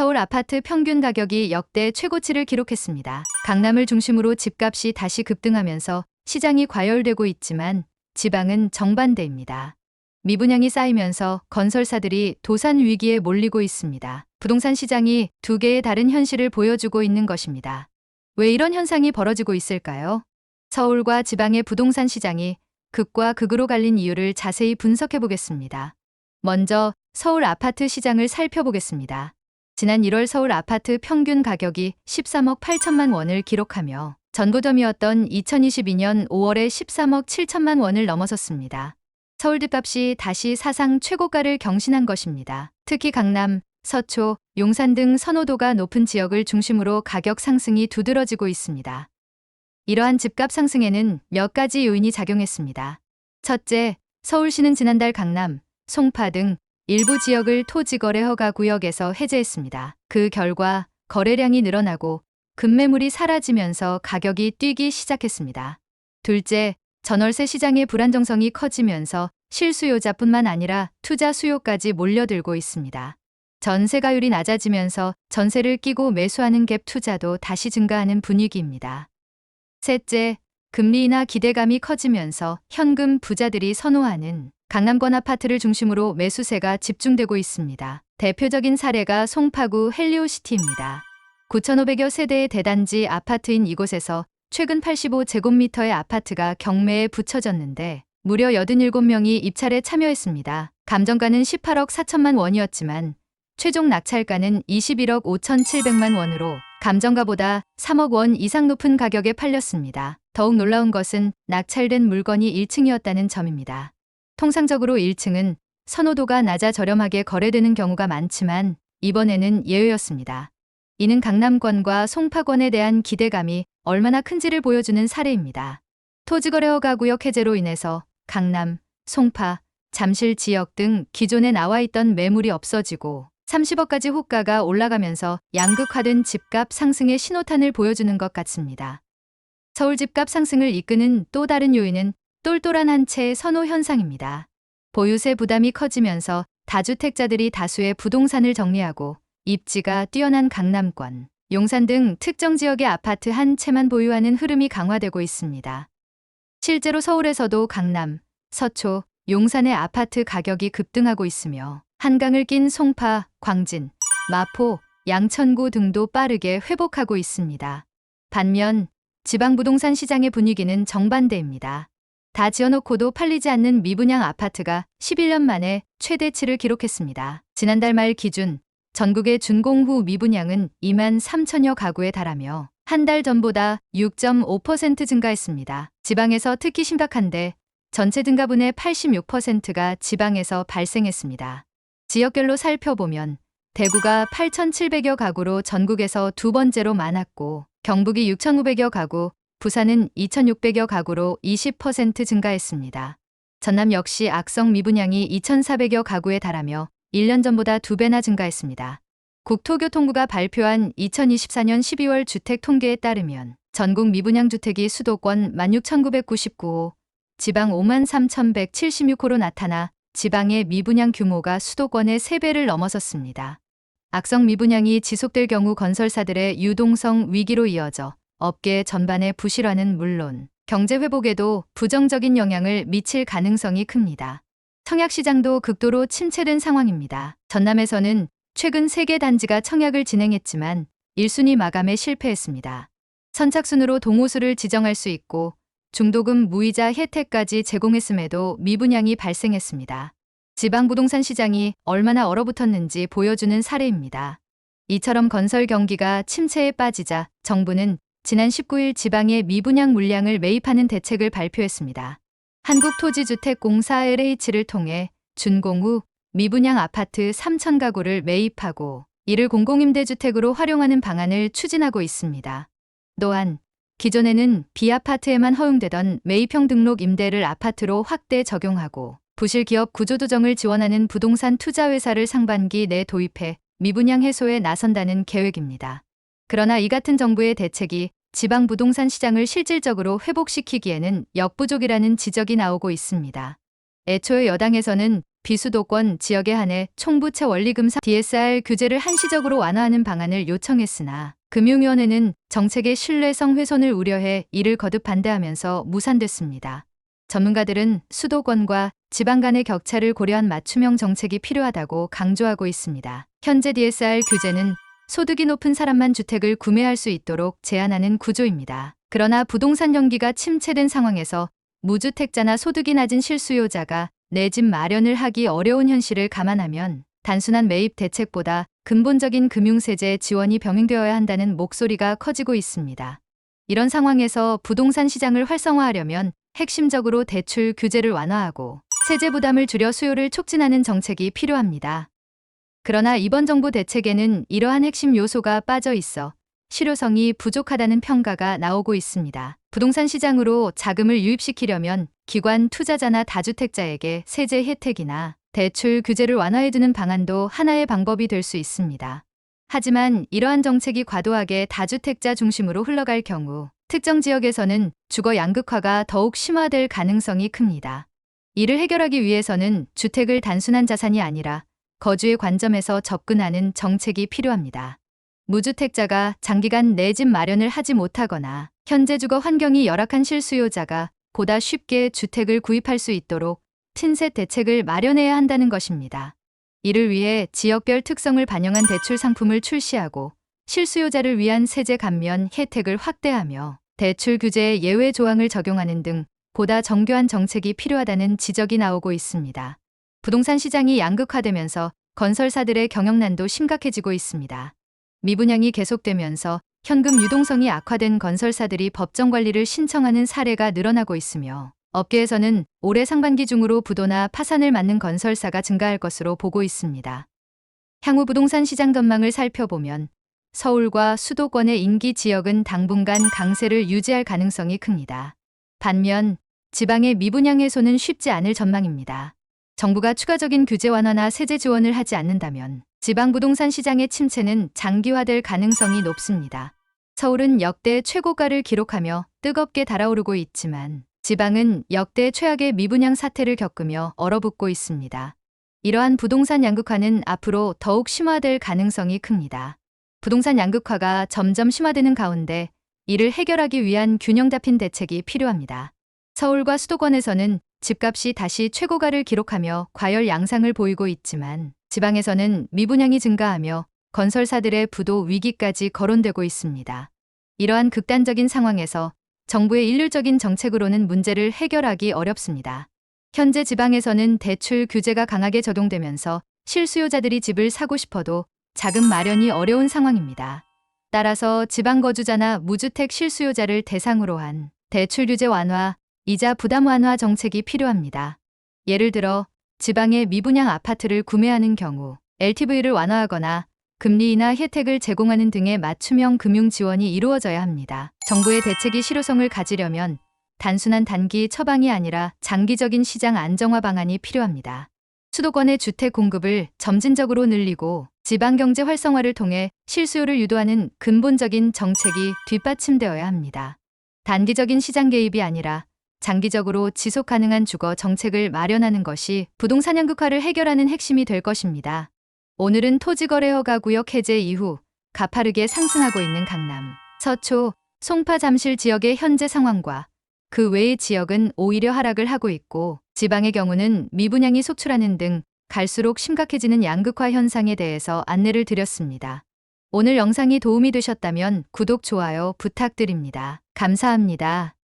서울 아파트 평균 가격이 역대 최고치를 기록했습니다. 강남을 중심으로 집값이 다시 급등하면서 시장이 과열되고 있지만 지방은 정반대입니다. 미분양이 쌓이면서 건설사들이 도산 위기에 몰리고 있습니다. 부동산 시장이 두 개의 다른 현실을 보여주고 있는 것입니다. 왜 이런 현상이 벌어지고 있을까요? 서울과 지방의 부동산 시장이 극과 극으로 갈린 이유를 자세히 분석해 보겠습니다. 먼저 서울 아파트 시장을 살펴보겠습니다. 지난 1월 서울 아파트 평균 가격이 13억 8천만 원을 기록하며 전고점이었던 2022년 5월에 13억 7천만 원을 넘어섰습니다. 서울 집값이 다시 사상 최고가를 경신한 것입니다. 특히 강남, 서초, 용산 등 선호도가 높은 지역을 중심으로 가격 상승이 두드러지고 있습니다. 이러한 집값 상승에는 몇 가지 요인이 작용했습니다. 첫째, 서울시는 지난달 강남, 송파 등 일부 지역을 토지거래 허가 구역에서 해제했습니다. 그 결과 거래량이 늘어나고 급매물이 사라지면서 가격이 뛰기 시작했습니다. 둘째, 전월세 시장의 불안정성이 커지면서 실수요자뿐만 아니라 투자 수요까지 몰려들고 있습니다. 전세가율이 낮아지면서 전세를 끼고 매수하는 갭 투자도 다시 증가하는 분위기입니다. 셋째, 금리 인하 기대감이 커지면서 현금 부자들이 선호하는 강남권 아파트를 중심으로 매수세가 집중되고 있습니다. 대표적인 사례가 송파구 헬리오시티입니다. 9,500여 세대의 대단지 아파트인 이곳에서 최근 85제곱미터의 아파트가 경매에 붙여졌는데 무려 87명이 입찰에 참여했습니다. 감정가는 18억 4천만 원이었지만 최종 낙찰가는 21억 5천7백만 원으로 감정가보다 3억 원 이상 높은 가격에 팔렸습니다. 더욱 놀라운 것은 낙찰된 물건이 1층이었다는 점입니다. 통상적으로 1층은 선호도가 낮아 저렴하게 거래되는 경우가 많지만 이번에는 예외였습니다. 이는 강남권과 송파권에 대한 기대감이 얼마나 큰지를 보여주는 사례입니다. 토지거래 허가 구역 해제로 인해서 강남, 송파, 잠실 지역 등 기존에 나와 있던 매물이 없어지고 30억까지 호가가 올라가면서 양극화된 집값 상승의 신호탄을 보여주는 것 같습니다. 서울 집값 상승을 이끄는 또 다른 요인은 똘똘한 한 채의 선호 현상입니다. 보유세 부담이 커지면서 다주택자들이 다수의 부동산을 정리하고 입지가 뛰어난 강남권, 용산 등 특정 지역의 아파트 한 채만 보유하는 흐름이 강화되고 있습니다. 실제로 서울에서도 강남, 서초, 용산의 아파트 가격이 급등하고 있으며 한강을 낀 송파, 광진, 마포, 양천구 등도 빠르게 회복하고 있습니다. 반면 지방 부동산 시장의 분위기는 정반대입니다. 다 지어놓고도 팔리지 않는 미분양 아파트가 11년 만에 최대치를 기록했습니다. 지난달 말 기준 전국의 준공 후 미분양은 2만 3천여 가구에 달하며 한 달 전보다 6.5% 증가했습니다. 지방에서 특히 심각한데 전체 증가분의 86%가 지방에서 발생했습니다. 지역별로 살펴보면 대구가 8,700여 가구로 전국에서 두 번째로 많았고 경북이 6,500여 가구, 부산은 2,600여 가구로 20% 증가했습니다. 전남 역시 악성 미분양이 2,400여 가구에 달하며 1년 전보다 두 배나 증가했습니다. 국토교통부가 발표한 2024년 12월 주택 통계에 따르면 전국 미분양 주택이 수도권 16,999호, 지방 53,176호로 나타나 지방의 미분양 규모가 수도권의 3배를 넘어섰습니다. 악성 미분양이 지속될 경우 건설사들의 유동성 위기로 이어져 업계 전반의 부실화는 물론 경제 회복에도 부정적인 영향을 미칠 가능성이 큽니다. 청약시장도 극도로 침체된 상황입니다. 전남에서는 최근 3개 단지가 청약을 진행했지만 1순위 마감에 실패했습니다. 선착순으로 동호수를 지정할 수 있고 중도금 무이자 혜택까지 제공했음에도 미분양이 발생했습니다. 지방 부동산 시장이 얼마나 얼어붙었는지 보여주는 사례입니다. 이처럼 건설 경기가 침체에 빠지자 정부는 지난 19일 지방의 미분양 물량을 매입하는 대책을 발표했습니다. 한국토지주택공사 LH를 통해 준공 후 미분양 아파트 3천 가구를 매입하고 이를 공공임대주택으로 활용하는 방안을 추진하고 있습니다. 또한 기존에는 비아파트에만 허용되던 매입형 등록 임대를 아파트로 확대 적용하고 부실 기업 구조조정을 지원하는 부동산 투자회사를 상반기 내 도입해 미분양 해소에 나선다는 계획입니다. 그러나 이 같은 정부의 대책이 지방 부동산 시장을 실질적으로 회복시키기에는 역부족이라는 지적이 나오고 있습니다. 애초에 여당에서는 비수도권 지역에 한해 총부채 원리금 사 DSR 규제를 한시적으로 완화하는 방안을 요청했으나 금융위원회는 정책의 신뢰성 훼손을 우려해 이를 거듭 반대하면서 무산됐습니다. 전문가들은 수도권과 지방 간의 격차를 고려한 맞춤형 정책이 필요하다고 강조하고 있습니다. 현재 DSR 규제는 소득이 높은 사람만 주택을 구매할 수 있도록 제한하는 구조입니다. 그러나 부동산 경기가 침체된 상황에서 무주택자나 소득이 낮은 실수요자가 내 집 마련을 하기 어려운 현실을 감안하면 단순한 매입 대책보다 근본적인 금융세제 지원이 병행되어야 한다는 목소리가 커지고 있습니다. 이런 상황에서 부동산 시장을 활성화하려면 핵심적으로 대출 규제를 완화하고 세제 부담을 줄여 수요를 촉진하는 정책이 필요합니다. 그러나 이번 정부 대책에는 이러한 핵심 요소가 빠져 있어 실효성이 부족하다는 평가가 나오고 있습니다. 부동산 시장으로 자금을 유입시키려면 기관 투자자나 다주택자에게 세제 혜택이나 대출 규제를 완화해두는 방안도 하나의 방법이 될 수 있습니다. 하지만 이러한 정책이 과도하게 다주택자 중심으로 흘러갈 경우 특정 지역에서는 주거 양극화가 더욱 심화될 가능성이 큽니다. 이를 해결하기 위해서는 주택을 단순한 자산이 아니라 거주의 관점에서 접근하는 정책이 필요합니다. 무주택자가 장기간 내 집 마련을 하지 못하거나 현재 주거 환경이 열악한 실수요자가 보다 쉽게 주택을 구입할 수 있도록 틴셋 대책을 마련해야 한다는 것입니다. 이를 위해 지역별 특성을 반영한 대출 상품을 출시하고 실수요자를 위한 세제 감면 혜택을 확대하며 대출 규제에 예외 조항을 적용하는 등 보다 정교한 정책이 필요하다는 지적이 나오고 있습니다. 부동산 시장이 양극화되면서 건설사들의 경영난도 심각해지고 있습니다. 미분양이 계속되면서 현금 유동성이 악화된 건설사들이 법정 관리를 신청하는 사례가 늘어나고 있으며 업계에서는 올해 상반기 중으로 부도나 파산을 맞는 건설사가 증가할 것으로 보고 있습니다. 향후 부동산 시장 전망을 살펴보면 서울과 수도권의 인기 지역은 당분간 강세를 유지할 가능성이 큽니다. 반면 지방의 미분양 해소는 쉽지 않을 전망입니다. 정부가 추가적인 규제 완화나 세제 지원을 하지 않는다면 지방 부동산 시장의 침체는 장기화될 가능성이 높습니다. 서울은 역대 최고가를 기록하며 뜨겁게 달아오르고 있지만 지방은 역대 최악의 미분양 사태를 겪으며 얼어붙고 있습니다. 이러한 부동산 양극화는 앞으로 더욱 심화될 가능성이 큽니다. 부동산 양극화가 점점 심화되는 가운데 이를 해결하기 위한 균형 잡힌 대책이 필요합니다. 서울과 수도권에서는 집값이 다시 최고가를 기록하며 과열 양상을 보이고 있지만 지방에서는 미분양이 증가하며 건설사들의 부도 위기까지 거론되고 있습니다. 이러한 극단적인 상황에서 정부의 일률적인 정책으로는 문제를 해결하기 어렵습니다. 현재 지방에서는 대출 규제가 강하게 적용되면서 실수요자들이 집을 사고 싶어도 자금 마련이 어려운 상황입니다. 따라서 지방 거주자나 무주택 실수요자를 대상으로 한 대출 규제 완화, 이자 부담 완화 정책이 필요합니다. 예를 들어 지방의 미분양 아파트를 구매하는 경우 LTV를 완화하거나 금리 인하 혜택을 제공하는 등의 맞춤형 금융 지원이 이루어져야 합니다. 정부의 대책이 실효성을 가지려면 단순한 단기 처방이 아니라 장기적인 시장 안정화 방안이 필요합니다. 수도권의 주택 공급을 점진적으로 늘리고 지방 경제 활성화를 통해 실수요를 유도하는 근본적인 정책이 뒷받침되어야 합니다. 단기적인 시장 개입이 아니라 장기적으로 지속 가능한 주거 정책을 마련하는 것이 부동산 양극화를 해결하는 핵심이 될 것입니다. 오늘은 토지거래 허가 구역 해제 이후 가파르게 상승하고 있는 강남, 서초, 송파 잠실 지역의 현재 상황과 그 외의 지역은 오히려 하락을 하고 있고 지방의 경우는 미분양이 속출하는 등 갈수록 심각해지는 양극화 현상에 대해서 안내를 드렸습니다. 오늘 영상이 도움이 되셨다면 구독, 좋아요 부탁드립니다. 감사합니다.